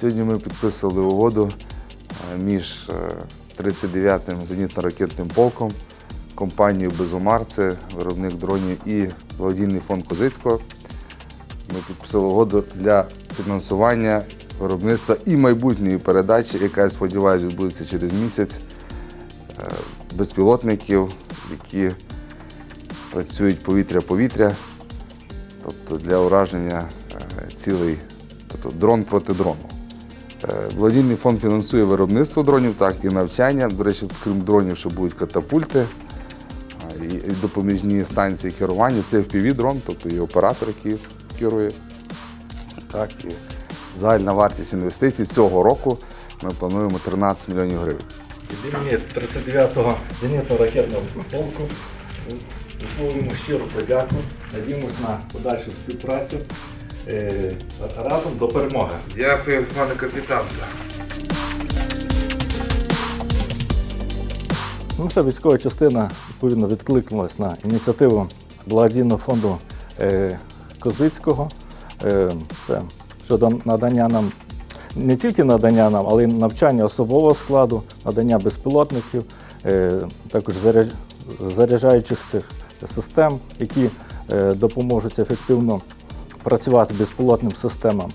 Сьогодні ми підписували угоду е, між е, 39-м зенітно-ракетним полком, компанією Безумар, це виробник дронів, і благодійний фонд Козицького. Ми підписали угоду для фінансування виробництва і майбутньої передачі, яка, я сподіваюся, відбудеться через місяць, е, безпілотників, які працюють повітря-повітря, тобто для ураження е, цілей, тобто дрон проти дрону. Е, Благодійний фонд фінансує виробництво дронів, так і навчання. До речі, крім дронів, ще будуть катапульти і допоміжні станції керування. Це FPV-дрон, тобто і оператор, який керує. Так, і загальна вартість інвестицій цього року ми плануємо 13 мільйонів гривень. Імені 39-го зенітно-ракетного полку висловлюємо щиру подяку. Надіємось на подальшу співпрацю разом до перемоги. Дякую, пане капітан. Ну, що військова частина відповідно відкликнулась на ініціативу благодійного фонду е, Козицького. Е, це щодо надання нам не тільки надання нам, але й навчання особового складу, надання безпілотників, е, також заряджаючих цих систем, які е, допоможуть ефективно працювати безпілотним системам.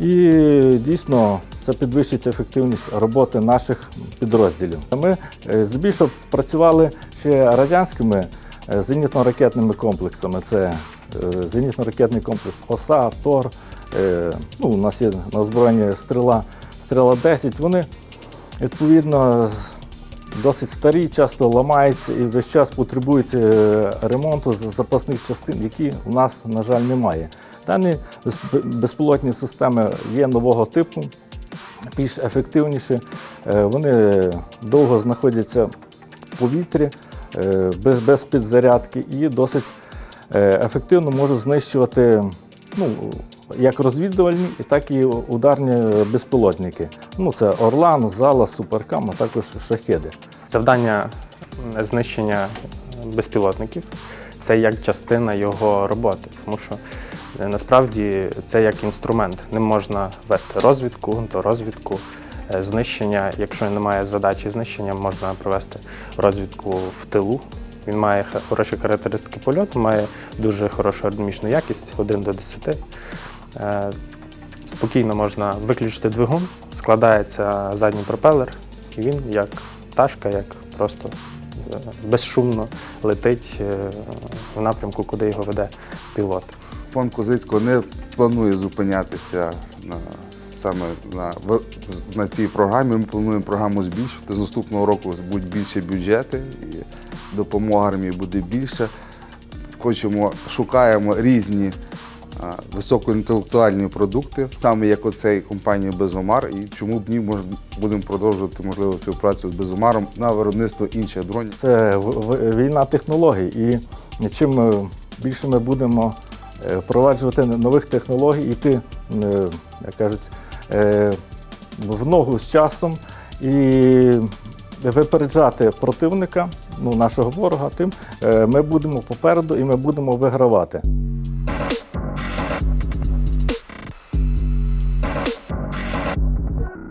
І дійсно це підвищить ефективність роботи наших підрозділів. Ми е, здебільшого працювали ще радянськими е, зенітно-ракетними комплексами. Це е, зенітно-ракетний комплекс ОСА, ТОР. Ну, у нас є на озброєнні стріла, стріла 10. Вони відповідно досить старі, часто ламаються і весь час потребують е, ремонту запасних частин, які у нас, на жаль, немає. Дані безпілотні системи є нового типу, більш ефективніші. Е, Вони довго знаходяться в повітрі, е, без, без підзарядки і досить ефективно можуть знищувати ну, як розвідувальні, так і ударні безпілотники. Ну, це Орлан, Зала, Суперкам, а також шахеди. Завдання знищення безпілотників це як частина його роботи, тому що е, насправді це як інструмент. Ним можна вести розвідку, до розвідку, е, знищення. Якщо немає задачі знищення, можна провести розвідку в тилу. Він має хороші характеристики польоту, має дуже хорошу аеродинамічну якість 1 до 10. Е, Спокійно можна виключити двигун, складається задній пропелер, і він як пташка, як просто е, безшумно летить е, в напрямку, куди його веде пілот. Фонд Козицького не планує зупинятися на, саме на, на цій програмі. Ми плануємо програму збільшувати. З наступного року будуть більше бюджети і допомога армії буде більше. Хочемо, шукаємо різні високоінтелектуальні продукти, саме як оцей компанія Безомар. І чому б ні, може, будемо продовжувати можливо співпрацю з Безомаром на виробництво інших дронів. Це війна технологій. І чим е, більше ми будемо е, впроваджувати нових технологій, іти, е, як кажуть, в ногу з часом і випереджати противника, ну, нашого ворога, тим ми будемо попереду і ми будемо вигравати.